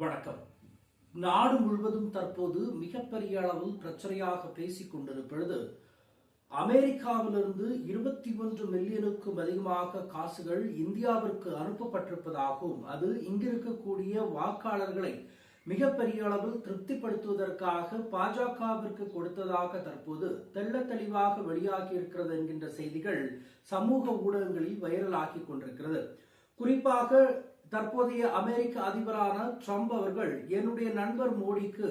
வணக்கம். நாடு முழுவதும் தற்போது மிகப்பெரிய அளவில் பிரச்சனையாக பேசிக் கொண்டிருப்பது அமெரிக்காவிலிருந்து இருபத்தி ஒன்று மில்லியனுக்கும் அதிகமாக காசுகள் இந்தியாவிற்கு அனுப்பப்பட்டிருப்பதாகவும் அது இங்கிருக்கக்கூடிய வாக்காளர்களை மிகப்பெரிய அளவில் திருப்திப்படுத்துவதற்காக பாஜகவிற்கு கொடுத்ததாக தற்போது தெள்ள தெளிவாக வெளியாகி இருக்கிறது என்கின்ற செய்திகள் சமூக ஊடகங்களில் வைரலாகி கொண்டிருக்கிறது. குறிப்பாக தற்போதைய அமெரிக்க அதிபரான ட்ரம்ப் அவர்கள் என்னுடைய நண்பர் மோடிக்கு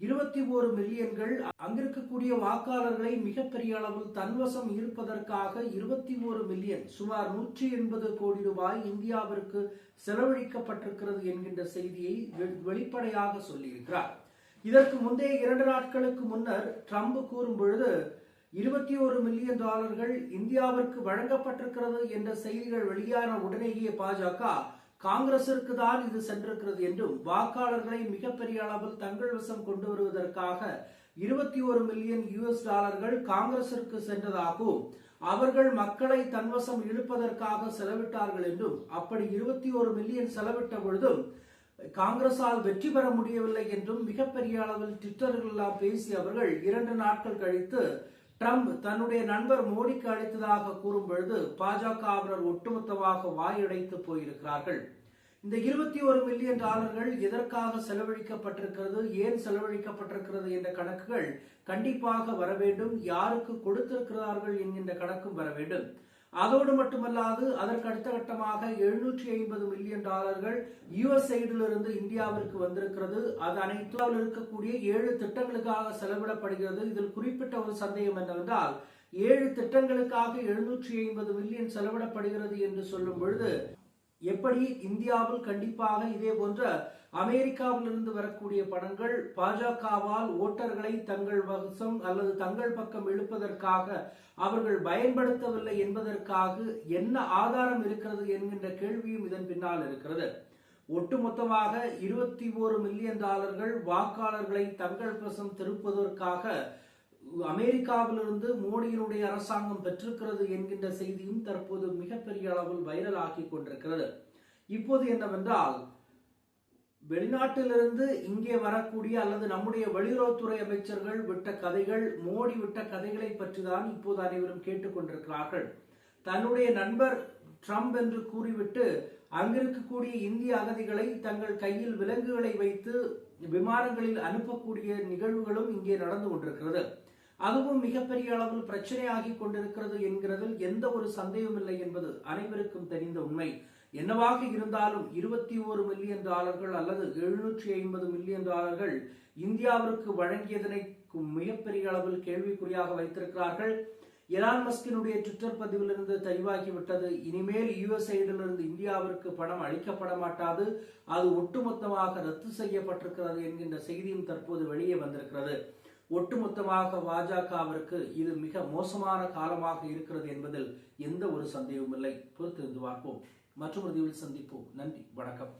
இருபத்தி ஓரு மில்லியன்கள் அங்கிருக்கக்கூடிய வாக்காளர்களை மிகப்பெரிய அளவில் தன்வசம் இருப்பதற்காக இருபத்தி ஓரு மில்லியன் சுமார் நூற்றி எண்பது கோடி ரூபாய் இந்தியாவிற்கு செலவழிக்கப்பட்டிருக்கிறது என்கின்ற செய்தியை வெளிப்படையாக சொல்லியிருக்கிறார். இதற்கு முந்தைய இரண்டு நாட்களுக்கு முன்னர் ட்ரம்ப் கூறும் பொழுது இருபத்தி ஒரு மில்லியன் டாலர்கள் இந்தியாவிற்கு வழங்கப்பட்டிருக்கிறது என்ற செய்திகள் வெளியான உடனேயே பாஜக காங்கிரசிற்கு தான் இது சென்றிருக்கிறது என்றும் வாக்காளர்களை மிகப்பெரிய அளவில் தங்கள் வசம் கொண்டு வருவதற்காக இருபத்தி ஒரு மில்லியன் யுஎஸ் டாலர்கள் காங்கிரசிற்கு சென்றதாகவும் அவர்கள் மக்களை தன்வசம் இழுப்பதற்காக செலவிட்டார்கள் என்றும் அப்படி இருபத்தி ஒரு மில்லியன் செலவிட்ட பொழுதும் காங்கிரசால் வெற்றி பெற முடியவில்லை என்றும் மிகப்பெரிய அளவில் ட்விட்டர்கள் எல்லாம் பேசி அவர்கள் இரண்டு நாட்கள் கழித்து ட்ரம்ப் தன்னுடைய நண்பர் மோடிக்கு அளித்ததாக கூறும் பொழுது பாஜகவினர் ஒட்டுமொத்தமாக வாயடைத்து போயிருக்கிறார்கள். இந்த இருபத்தி ஒரு மில்லியன் டாலர்கள் எதற்காக செலவழிக்கப்பட்டிருக்கிறது ஏன் செலவழிக்கப்பட்டிருக்கிறது என்ற கணக்குகள் கண்டிப்பாக வர வேண்டும் யாருக்கு கொடுத்திருக்கிறார்கள் என்கின்ற கணக்கும் வர வேண்டும். அதோடு மட்டுமல்லாது அதற்கு அடுத்த கட்டமாக எழுநூற்றி ஐம்பது மில்லியன் டாலர்கள் யுஎஸ் சைடிலிருந்து இந்தியாவிற்கு வந்திருக்கிறது. அது அனைத்து இருக்கக்கூடிய ஏழு திட்டங்களுக்காக செலவிடப்படுகிறது. இதில் குறிப்பிட்ட ஒரு சந்தேகம் என்னவென்றால் ஏழு திட்டங்களுக்காக எழுநூற்றி ஐம்பது மில்லியன் செலவிடப்படுகிறது என்று சொல்லும் பொழுது எப்படி இந்தியாவில் கண்டிப்பாக இதே போன்ற அமெரிக்காவிலிருந்து வரக்கூடிய பணங்கள் பாஜகவால் ஓட்டர்களை தங்கள் வசம் அல்லது தங்கள் பக்கம் இழுப்பதற்காக அவர்கள் பயன்படுத்தவில்லை என்பதற்காக என்ன ஆதாரம் இருக்கிறது என்கின்ற கேள்வியும் இதன் பின்னால் இருக்கிறது. ஒட்டுமொத்தமாக இருபத்தி ஓரு மில்லியன் டாலர்கள் வாக்காளர்களை தங்கள் வசம் திருப்பதற்காக அமெரிக்காவிலிருந்து மோடியினுடைய அரசாங்கம் பெற்றிருக்கிறது என்கின்ற செய்தியும் தற்போது மிகப்பெரிய அளவில் வைரல் ஆக்கி கொண்டிருக்கிறது. இப்போது என்னவென்றால் வெளிநாட்டிலிருந்து இங்கே வரக்கூடிய அல்லது நம்முடைய வெளியுறவுத்துறை அமைச்சர்கள் விட்ட கதைகள் மோடி விட்ட கதைகளை பற்றி தான் இப்போது அனைவரும் கேட்டுக்கொண்டிருக்கிறார்கள் தன்னுடைய நண்பர் ட்ரம்ப் என்று கூறிவிட்டு அங்கிருக்கக்கூடிய இந்திய அகதிகளை தங்கள் கையில் விலங்குகளை வைத்து விமானங்களில் அனுப்பக்கூடிய நிகழ்வுகளும் இங்கே நடந்து கொண்டிருக்கிறது. அதுவும் மிகப்பெரிய அளவில் பிரச்சனையாகி கொண்டிருக்கிறது என்கிறதில் எந்த ஒரு சந்தேகமில்லை இல்லை என்பது அனைவருக்கும் தெரிந்த உண்மை. என்னவாக இருந்தாலும் இருபத்தி ஓரு மில்லியன் டாலர்கள் அல்லது எழுநூற்றி ஐம்பது மில்லியன் டாலர்கள் இந்தியாவிற்கு வழங்கியதனை மிகப்பெரிய அளவில் கேள்விக்குறியாக வைத்திருக்கிறார்கள். எலான் மஸ்கினுடைய ட்விட்டர் பதிவிலிருந்து தெளிவாகிவிட்டது. இனிமேல் யுஎஸ்ஐடிலிருந்து இந்தியாவிற்கு பணம் அளிக்கப்பட மாட்டாது. அது ஒட்டுமொத்தமாக ரத்து செய்யப்பட்டிருக்கிறது என்கின்ற செய்தியும் தற்போது வெளியே வந்திருக்கிறது. ஒட்டுமொத்தமாக பாஜகவிற்கு இது மிக மோசமான காலமாக இருக்கிறது என்பதில் எந்த ஒரு சந்தேகமும் இல்லை. பொறுத்திருந்து பார்ப்போம். மற்றொரு பதிவில் சந்திப்போம். நன்றி. வணக்கம்.